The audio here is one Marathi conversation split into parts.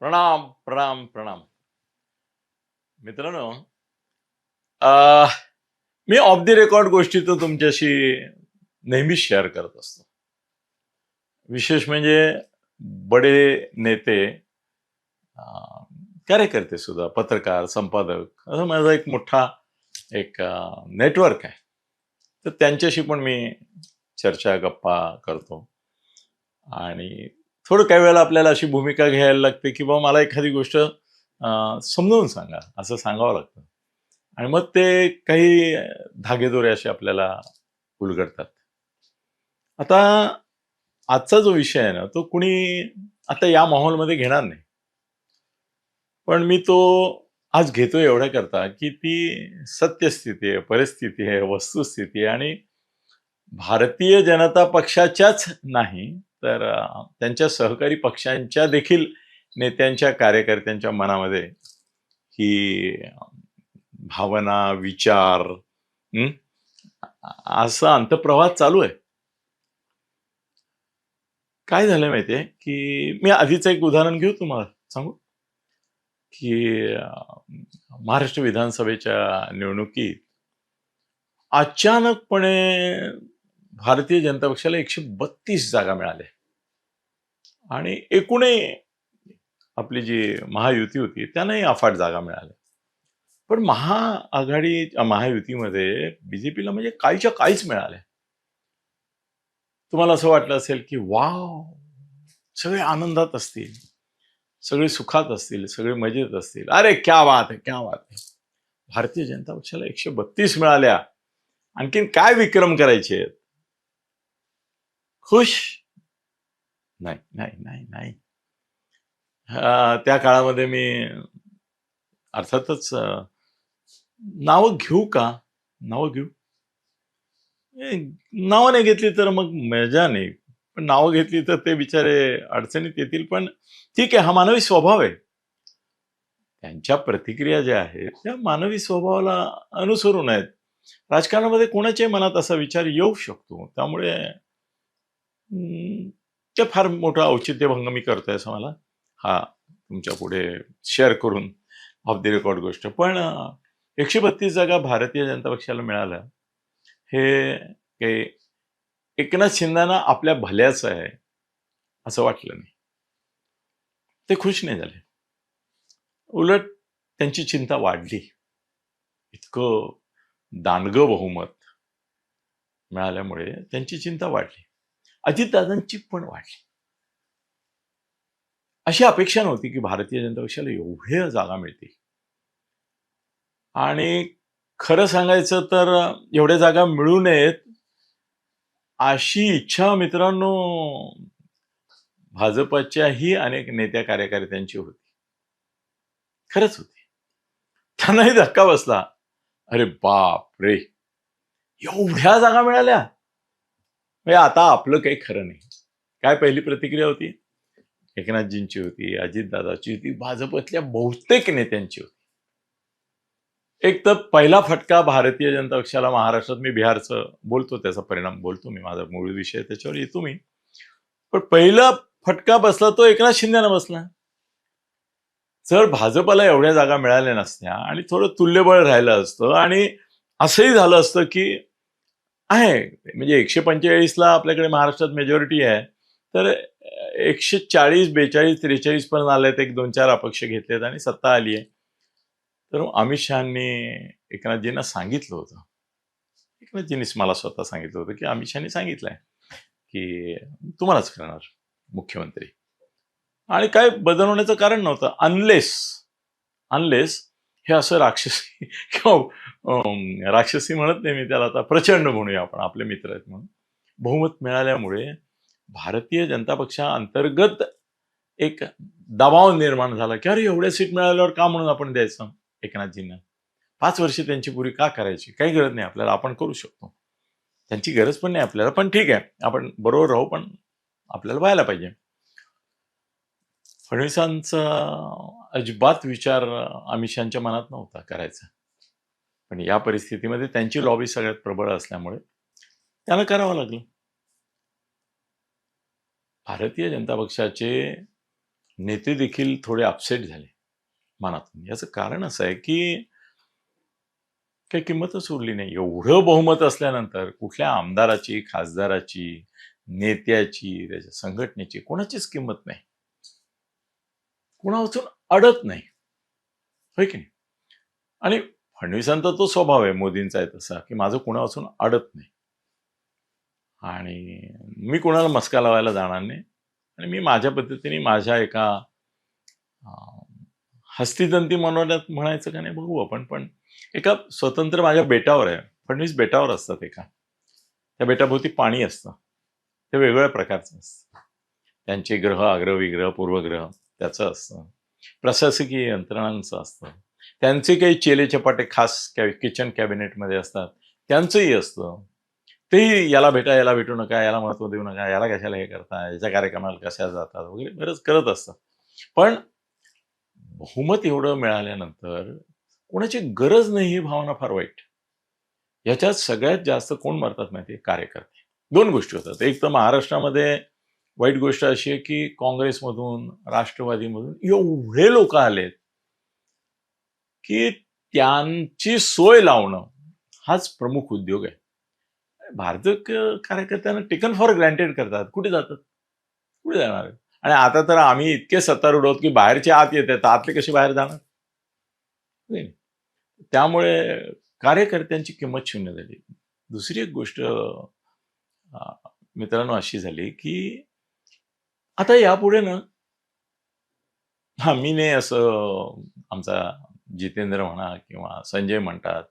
प्रणाम प्रणाम प्रणाम. मित्रांनो मी ऑफ द रेकॉर्ड गोष्टी तर तुमच्याशी नेहमीच शेअर करत असतो. विशेष म्हणजे बडे नेते कार्यकर्ते सुद्धा पत्रकार संपादक असं माझा एक मोठा एक नेटवर्क आहे. तर त्यांच्याशी पण मी चर्चा गप्पा करतो. आणि थोडं काही वेळेला आपल्याला अशी भूमिका घ्यायला लागते की बाबा मला एखादी गोष्ट अं, समजावून सांगा असं सांगावं लागतं. आणि मग ते काही धागेदोरे असे आपल्याला उलगडतात. आता आजचा जो विषय आहे ना तो कुणी आता या माहोलमध्ये घेणार नाही. पण मी तो आज घेतोय एवढ्या करता की ती सत्यस्थिती आहे परिस्थिती आहे वस्तुस्थिती आहे आणि भारतीय जनता पक्षाच्याच नाही तर त्यांच्या सहकारी पक्षांच्या देखील नेत्यांच्या कार्यकर्त्यांच्या मनामध्ये ही भावना विचार असा अंतप्रवाह चालू आहे. काय झालं माहितीये की मी आधीच एक उदाहरण घेऊ तुम्हाला सांगू? की महाराष्ट्र विधानसभेच्या निवडणुकीत अचानकपणे भारतीय जनता पक्षाला एकशे बत्तीस जागा मिळाल्या. आणि एकूणही आपली जी महायुती होती त्यांनाही अफाट जागा मिळाल्या. पण महाआघाडी अ, महायुतीमध्ये बीजेपीला म्हणजे काहीच्या काहीच मिळाल्या. तुम्हाला असं वाटलं असेल की वाव सगळे आनंदात असतील सगळे सुखात असतील सगळे मजेत असतील. अरे क्या बात आहे क्या बात आहे भारतीय जनता पक्षाला एकशे बत्तीस मिळाल्या. आणखीन काय विक्रम करायचे आहेत? खुश? नाही नाही नाही नाही. त्या काळामध्ये मी अर्थातच नावं घेऊ का? नावं घेऊ? ए, नावं नाही घेतली तर मग मजा नाही. पण नावं घेतली तर ते बिचारे अडचणीत येतील. पण ठीक आहे हा मानवी स्वभाव आहे. त्यांच्या प्रतिक्रिया ज्या आहेत त्या मानवी स्वभावाला अनुसरून आहेत. राजकारणामध्ये कोणाच्याही मनात असा विचार येऊ शकतो. त्यामुळे ते फार मोठं औचित्यभंग मी करतोय असं मला हा तुमच्यापुढे शेअर करून ऑफ द रेकॉर्ड गोष्ट. पण एकशे बत्तीस जागा भारतीय जनता पक्षाला मिळाल्या. हे काही एकनाथ शिंदेना आपल्या भल्याचं आहे असं वाटलं नाही. ते खुश नाही झाले. उलट त्यांची चिंता वाढली. इतकं दानग बहुमत मिळाल्यामुळे त्यांची चिंता वाढली. अजितदादांची पण वाढली. अशी अपेक्षा नव्हती की भारतीय जनता पक्षाला एवढ्या जागा मिळतील. आणि खरं सांगायचं तर एवढ्या जागा मिळू नयेत अशी इच्छा मित्रांनो भाजपच्याही अनेक नेत्या कार्यकर्त्यांची होती. खरंच होती. त्यांनाही धक्का बसला. अरे बाप रे एवढ्या जागा मिळाल्या. म्हणजे आता आपलं काही खरं नाही. काय पहिली प्रतिक्रिया होती? एकनाथजींची होती अजितदादाची होती भाजपतल्या बहुतेक नेत्यांची होती. एक तर पहिला फटका भारतीय जनता पक्षाला महाराष्ट्रात मी बिहारचं बोलतो त्याचा परिणाम बोलतो मी माझा मूळ विषय त्याच्यावर येतो मी. पण पहिला फटका बसला तो एकनाथ शिंदेना बसला. जर भाजपाला एवढ्या जागा मिळाल्या नसत्या आणि थोडं तुल्यबळ राहिलं असतं आणि असंही झालं असतं की आहे. म्हणजे एकशे पंचेचाळीसला आपल्याकडे महाराष्ट्रात मेजॉरिटी आहे. तर एकशे चाळीस बेचाळीस त्रेचाळीस पर्यंत आलेत. एक दोन चार अपक्ष घेतलेत आणि सत्ता आली आहे. तर अमित शहानी एकनाथजींना सांगितलं होतं. एकनाथजींनीच मला स्वतः सांगितलं होतं की अमित शहानी सांगितलंय की तुम्हालाच करणार मुख्यमंत्री. आणि काय बदलवण्याचं कारण नव्हतं. अनलेस अनलेस हे असं राक्षसी किंवा अं, राक्षसी म्हणत नाही मी त्याला आता प्रचंड म्हणूया आपण आपले मित्र आहेत म्हणून. बहुमत मिळाल्यामुळे भारतीय जनता पक्षा अंतर्गत एक दबाव निर्माण झाला की अरे एवढ्या सीट मिळाल्यावर का म्हणून आपण द्यायचं एकनाथजींना? पाच वर्ष त्यांची पुरी का करायची? काही गरज नाही आपल्याला आपण करू शकतो. त्यांची गरज पण नाही आपल्याला पण ठीक आहे आपण बरोबर राहू पण आपल्याला व्हायला पाहिजे. फडणवीसांचा अजिबात विचार अमित मनात नव्हता करायचा. पण या परिस्थितीमध्ये त्यांची लॉबी सगळ्यात प्रबळ असल्यामुळे त्यांना करावं लागलं. भारतीय जनता पक्षाचे नेते देखील थोडे अपसेट झाले मनातून. याचं कारण असं आहे की काही किंमतच उरली नाही. एवढं बहुमत असल्यानंतर कुठल्या आमदाराची खासदाराची नेत्याची त्याच्या संघटनेची कोणाचीच किंमत नाही. कोणावाचून अडत नाही. होय की नाही? आणि फडणवीसांचा तो स्वभाव आहे मोदींचा आहे तसा की माझं कुणावाचून अडत नाही. आणि मी कुणाला मस्का लावायला जाणार नाही. आणि मी माझ्या पद्धतीने माझ्या एका हस्तिदंती मनोऱ्यात म्हणायचं का नाही बघू आपण पण एका स्वतंत्र माझ्या बेटावर आहे. फडणवीस बेटावर असतात एका. त्या बेटाभोवती पाणी असतं. ते वेगवेगळ्या प्रकारचं असतं. त्यांचे ग्रह अग्रविग्रह पूर्वग्रह. त्याचं असतं. प्रशासकीय यंत्रणांचं असतं. त्यांचे काही चेले चपाटे खास कॅ किचन कॅबिनेटमध्ये असतात. त्यांचंही असतं. तेही याला भेटा याला भेटू नका याला महत्त्व देऊ नका याला कशाला हे करता याच्या कार्यक्रमाला कशा जातात वगैरे बरंच करत असतात पण बहुमत एवढं मिळाल्यानंतर कोणाची गरज नाही ही भावना फार वाईट. याच्यात सगळ्यात जास्त कोण मरतात माहिती कार्यकर्ते. दोन गोष्टी होतात. एक तर महाराष्ट्रामध्ये वाईट गोष्ट अशी आहे की काँग्रेसमधून राष्ट्रवादीमधून एवढे लोक आलेत की त्यांची सोय लावणं हाच प्रमुख उद्योग आहे. भारतीय कार्यकर्त्यांना टेकन फॉर ग्रँटेड करतात. कुठे जातात? कुठे जाणार आहेत? आणि आता तर आम्ही इतके सत्तारूढ आहोत की बाहेरचे आत येत आहेत. आतले कसे बाहेर जाणार? नाही. त्यामुळे कार्यकर्त्यांची किंमत शून्य झाली. दुसरी एक गोष्ट मित्रांनो अशी झाली की आता यापुढे ना हा मी नाही असं आमचा जितेंद्र म्हणा किंवा संजय म्हणतात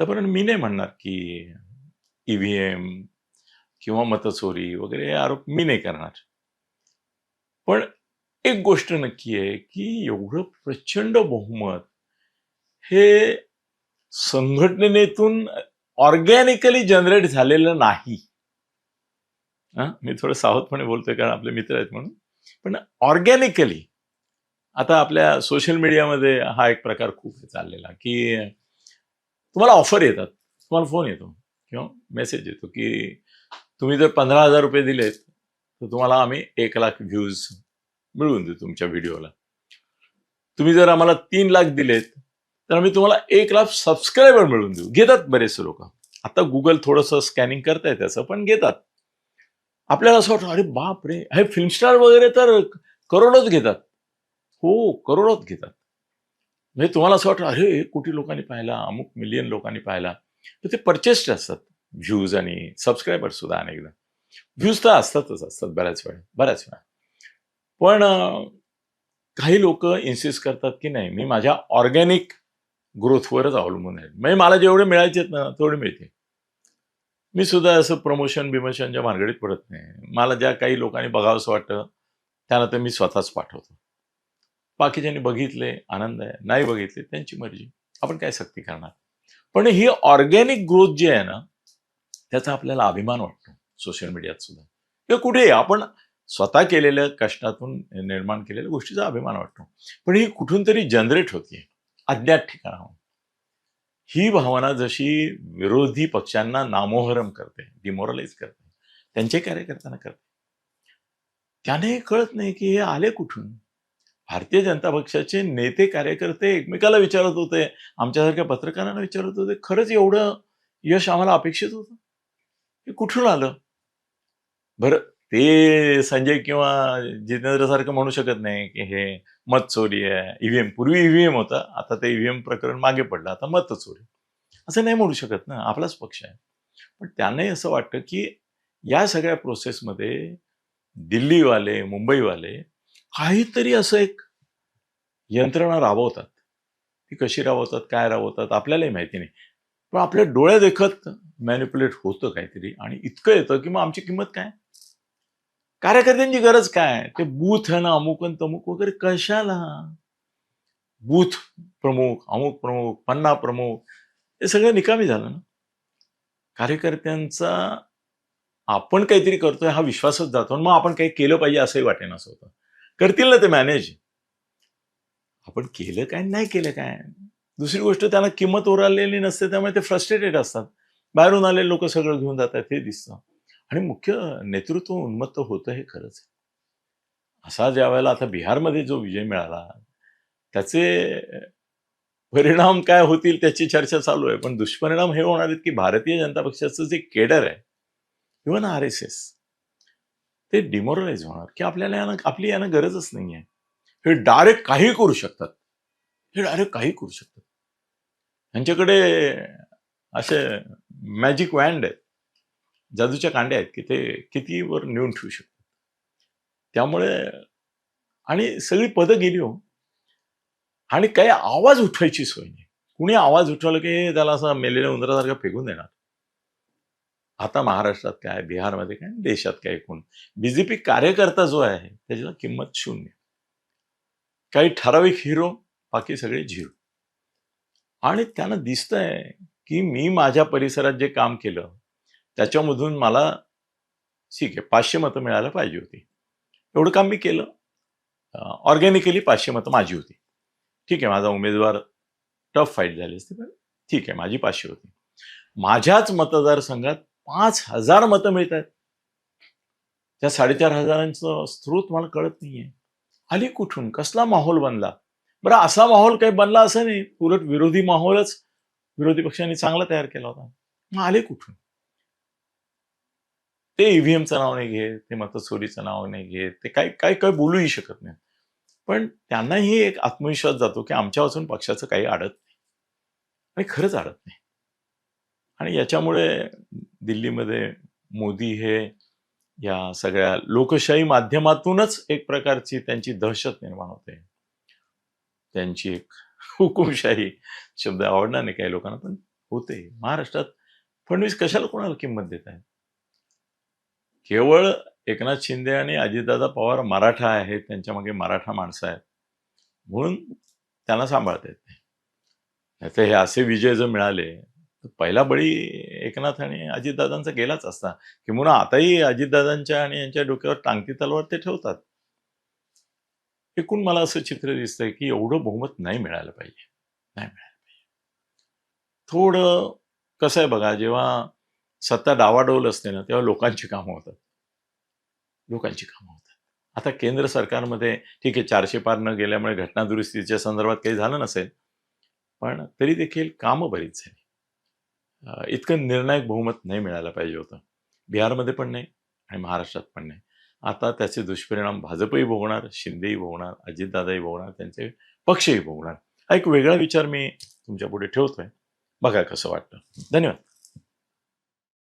तोपर्यंत मी नाही म्हणणार की ईव्हीएम किंवा मतचोरी वगैरे हे आरोप मी नाही करणार. पण एक गोष्ट नक्की आहे की एवढं प्रचंड बहुमत हे संघटनेतून ऑर्गॅनिकली जनरेट झालेलं नाही. मी थोडं सावधपणे बोलतोय कारण आपले मित्र आहेत म्हणून. पण ऑर्गॅनिकली आता आपल्या सोशल मीडियामध्ये हा एक प्रकार खूप चाललेला की तुम्हाला ऑफर येतात तुम्हाला फोन येतो किंवा मेसेज येतो की तुम्ही जर पंधरा हजार रुपये दिलेत तर तुम्हाला आम्ही एक लाख व्ह्यूज मिळवून देऊ तुमच्या व्हिडिओला. तुम्ही जर आम्हाला तीन लाख दिलेत तर आम्ही तुम्हाला एक लाख सबस्क्रायबर मिळवून देऊ. घेतात बरेचसे लोक. आता गुगल थोडंसं स्कॅनिंग करताय त्याचं पण घेतात. आपल्याला असं वाटतं अरे बाप रे हे फिल्मस्टार वगैरे तर करोडच घेतात. हो करोडच घेतात. म्हणजे तुम्हाला असं वाटतं अरे एक कोटी लोकांनी पाहिला अमुक मिलियन लोकांनी पाहिला. तर ते परचेस्ड असतात. व्ह्यूज आणि सबस्क्रायबर सुद्धा अनेकदा. व्ह्यूज तर असतातच असतात बऱ्याच वेळा बऱ्याच वेळा. पण काही लोक इन्सिस्ट करतात की नाही मी माझ्या ऑर्गॅनिक ग्रोथवरच अवलंबून आहे. म्हणजे मला जेवढे मिळायचे आहेत ना तेवढे मिळते मी सुद्धा असं प्रमोशन बिमोशनच्या मार्गडीत पडत नाही. मला ज्या काही लोकांनी बघावंसं वाटतं त्यांना तर मी स्वतःच पाठवतो. बाकीच्यांनी बघितले आनंद आहे. नाही बघितले त्यांची मर्जी. आपण काय सक्ती करणार? पण ही ऑर्गॅनिक ग्रोथ जी आहे ना त्याचा आपल्याला अभिमान वाटतो सोशल मीडियात सुद्धा. किंवा कुठे आपण स्वतः केलेल्या कष्टातून निर्माण केलेल्या गोष्टीचा अभिमान वाटतो. पण ही कुठून तरी जनरेट होतीये. अज्ञात ठिकाणाहून. ही भावना जशी विरोधी पक्षांना नामोहरम करते डिमोरलाइज करते त्यांचे कार्यकर्त्यांना करते. त्याने कळत नाही की हे आले कुठून? भारतीय जनता पक्षाचे नेते कार्यकर्ते एकमेकाला विचारत होते आमच्यासारख्या पत्रकारांना विचारत होते खरंच एवढं यश आम्हाला अपेक्षित होतं? हे कुठून आलं? बरं ते संजय किंवा जितेंद्र सारखं म्हणू शकत नाही की हे मत चोरी आहे ईव्हीएम पूर्वी ईव्हीएम होता. आता ते ईव्हीएम प्रकरण मागे पडलं. आता मत चोरी असं नाही म्हणू शकत ना. आपलाच पक्ष आहे. पण त्यांनाही असं वाटतं की या सगळ्या प्रोसेसमध्ये दिल्लीवाले मुंबईवाले काहीतरी असं एक यंत्रणा राबवतात. ती कशी राबवतात काय राबवतात आपल्यालाही माहिती नाही. पण आपल्या डोळ्या देखत मॅनिप्युलेट होतं काहीतरी आणि इतकं येतं की मग आमची किंमत काय? कार्यकर्त्यांची गरज काय? ते बूथ आहे ना अमुक आणि तमुक वगैरे कशाला? बूथ प्रमुख अमुक प्रमुख पन्ना प्रमुख हे सगळं निकामी झालं ना. कार्यकर्त्यांचा आपण काहीतरी करतोय हा विश्वासच जातो आणि मग आपण काही केलं पाहिजे असंही वाटेन असं होतं. करतील ना ते मॅनेज आपण केलं काय नाही केलं काय? दुसरी गोष्ट त्यांना किंमत ओरालेली नसते त्यामुळे ते फ्रस्ट्रेटेड असतात. बाहेरून आलेले लोक सगळं घेऊन जातात हे दिसतं. आणि मुख्य नेतृत्व उन्मत्त होतं हे खरंच आहे. असा ज्या वेळेला आता बिहारमध्ये जो विजय मिळाला त्याचे परिणाम काय होतील त्याची चर्चा चालू आहे. पण दुष्परिणाम हे होणार आहेत की भारतीय जनता पक्षाचं जे केडर आहे इव्हन आर एस एस ते डिमोरलाइज होणार. की आपल्याला यानं आपली यानं गरजच नाही आहे हे डायरेक्ट काही करू शकतात. हे डायरेक्ट काही करू शकतात. यांच्याकडे असे मॅजिक वँड आहेत. जादूच्या कांड्या आहेत की ते कितीवर नेऊन ठेवू शकतात? त्यामुळे आणि सगळी पदं गेली हो. आणि काही आवाज उठवायची सोय नाही. कुणी आवाज उठवलं की त्याला असं मेलेल्या उंदरासारखं फेकून देणार? आता महाराष्ट्रात काय बिहारमध्ये काय देशात काय एकूण बीजेपी कार्यकर्ता जो आहे त्याची किंमत शून्य. काही ठराविक हिरो बाकी सगळे झिरो. आणि त्यांना दिसतंय की मी माझ्या परिसरात जे काम केलं त्याच्यामधून मला ठीक आहे पाचशे मतं मिळायला पाहिजे होती. एवढं काम मी केलं. ऑर्गॅनिकली पाचशे मतं माझी होती. ठीक आहे माझा उमेदवार टफ फाईट झाली असती पण ठीक आहे माझी पाचशे होती. माझ्याच मतदारसंघात पाच हजार मतं मिळत आहेत त्या साडेचार हजारांचं स्रोत मला कळत नाहीये. आली कुठून? कसला माहोल बनला? बरं असा माहोल काही बनला असं नाही. उलट विरोधी माहोलच विरोधी पक्षांनी चांगला तयार केला होता. मग आले कुठून? ते ईव्हीएमचं नाव नाही घेत ते मतचोरीचं नाव नाही घेत ते काही काही काही बोलूही शकत नाही. पण त्यांनाही एक आत्मविश्वास जातो की आमच्या वाचून पक्षाचं काही अडत नाही. आणि खरंच अडत नाही. आणि याच्यामुळे दिल्लीमध्ये मोदी हे या सगळ्या लोकशाही माध्यमातूनच एक प्रकारची त्यांची दहशत निर्माण होते. त्यांची एक हुकुमशाही शब्द आवडणार नाही काही लोकांना पण होते. महाराष्ट्रात फडणवीस कशाला कोणाला किंमत देत आहेत केवळ एकनाथ शिंदे आणि अजितदादा पवार मराठा आहेत त्यांच्या मागे मराठा माणसं आहेत. म्हणून त्यांना सांभाळता येत नाही. तर हे असे विजय जर मिळाले तर पहिला बळी एकनाथ आणि अजितदादांचा गेलाच असता. किंवा आताही अजितदादांच्या आणि यांच्या डोक्यावर टांगती तलवार ते ठेवतात. एकूण मला असं चित्र दिसतंय की एवढं बहुमत नाही मिळायला पाहिजे. नाही मिळायला पाहिजे. थोडं कसं आहे बघा जेव्हा सत्ता डावाडोल असते ना तेव्हा लोकांची कामं होतात. लोकांची कामं होतात. आता केंद्र सरकारमध्ये ठीक आहे चारशे पार न गेल्यामुळे घटनादुरुस्तीच्या संदर्भात काही झालं नसेल पण तरी देखील कामं बरीच झाली इतकं निर्णायक बहुमत नाही मिळायला पाहिजे होतं. बिहारमध्ये पण नाही आणि महाराष्ट्रात पण नाही. आता त्याचे दुष्परिणाम भाजपही भोगणार शिंदेही भोगणार अजितदादाही भोगणार त्यांचे पक्षही भोगणार. हा एक वेगळा विचार मी तुमच्यापुढे ठेवतोय. बघा कसं वाटतं. धन्यवाद.